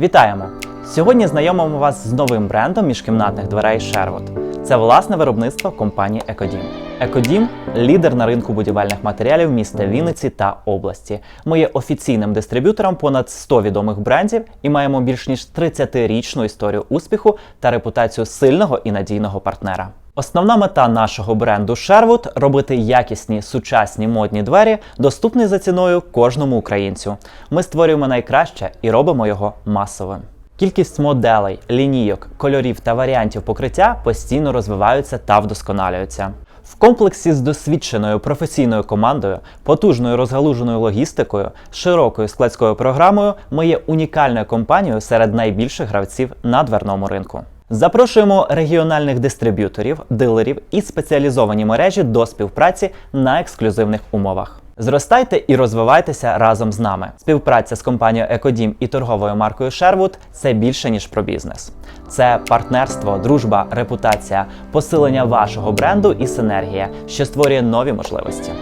Вітаємо! Сьогодні знайомимо вас з новим брендом міжкімнатних дверей Sherwood. Це власне виробництво компанії Екодім. Екодім лідер на ринку будівельних матеріалів міста Вінниці та області. Ми є офіційним дистриб'ютором понад 100 відомих брендів і маємо більш ніж 30-річну історію успіху та репутацію сильного і надійного партнера. Основна мета нашого бренду Sherwood – робити якісні, сучасні модні двері, доступні за ціною кожному українцю. Ми створюємо найкраще і робимо його масовим. Кількість моделей, лінійок, кольорів та варіантів покриття постійно розвиваються та вдосконалюються. В комплексі з досвідченою професійною командою, потужною розгалуженою логістикою, широкою складською програмою ми є унікальною компанією серед найбільших гравців на дверному ринку. Запрошуємо регіональних дистриб'юторів, дилерів і спеціалізовані мережі до співпраці на ексклюзивних умовах. Зростайте і розвивайтеся разом з нами. Співпраця з компанією Екодім і торговою маркою Sherwood – це більше ніж про бізнес. Це партнерство, дружба, репутація, посилення вашого бренду і синергія, що створює нові можливості.